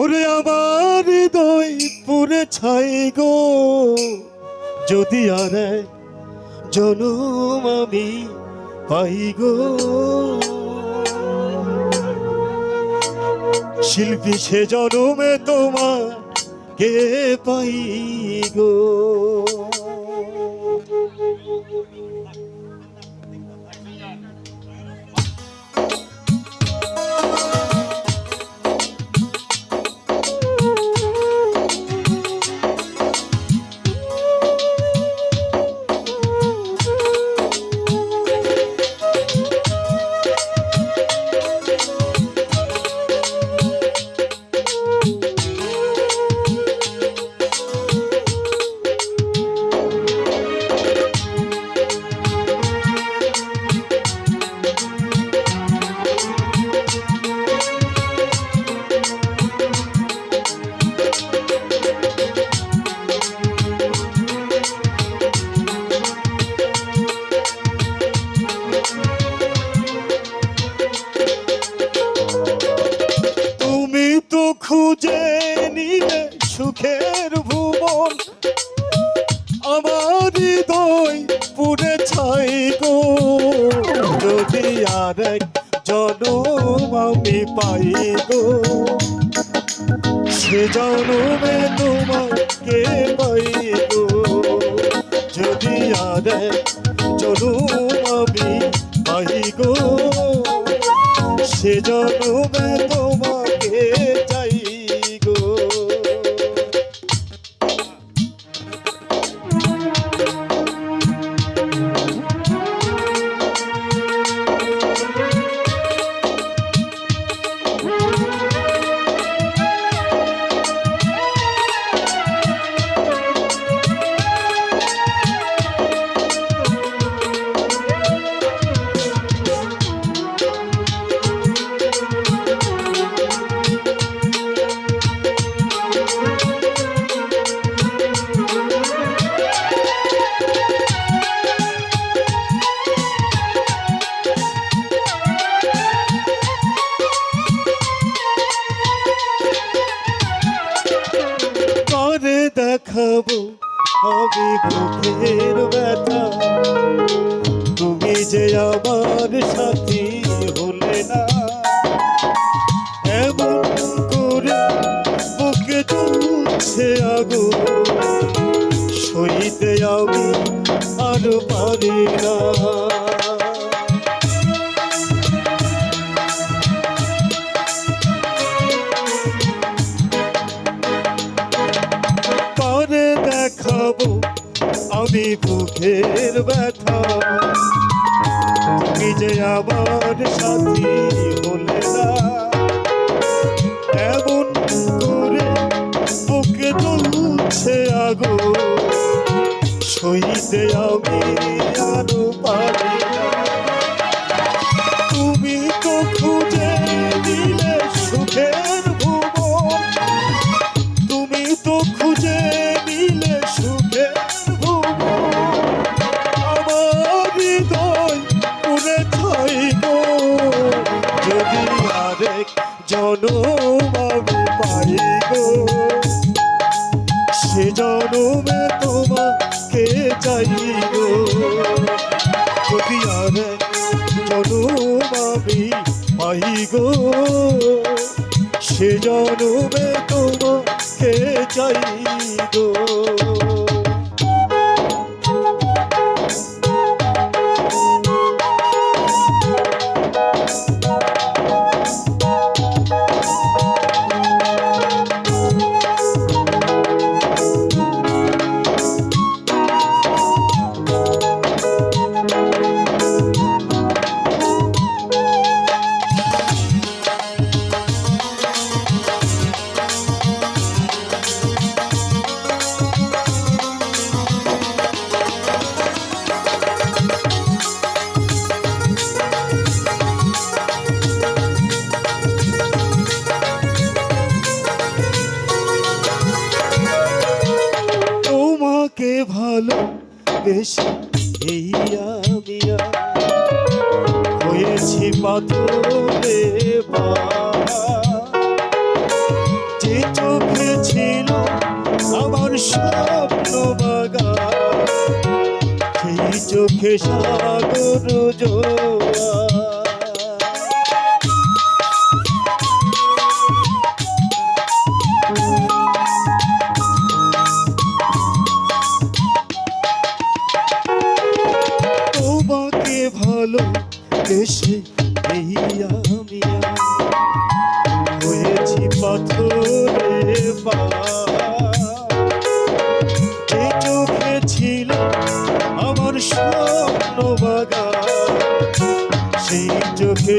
ওরে আমার দই পুরে ছাই গো। যদি আর জনম আমি পাই গো। শিল্পী সে জনমে তোমার কে পাই গো। আর এক জনম আমি পাই গো সে জনমে তোমাকে পাই যদি আর এক জনম আমি পাই সে জনমে আমি আর পারি না। পরে দেখাবো আমি বুকের ব্যথা। তুমি যে আমার সাথী হলে না। এমন করে বুকে তুলছে আগো। জনমে তোমাকে চাই গো। যদি আরেক জনম আমি পাই গো সে জনমে তোমাকে চাই ভালো বেশি এই আমি হয়েছি পাথরে যে চোখে ছিল আমার স্বপ্ন বাগা সেই চোখে সাগর জোয়া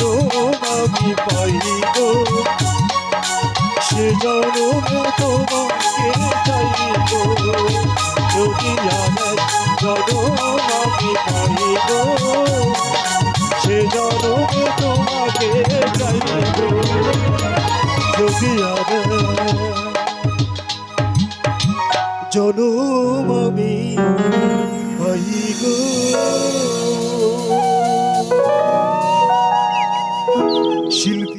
জনম আমি পাইব। সে জনমে তোমার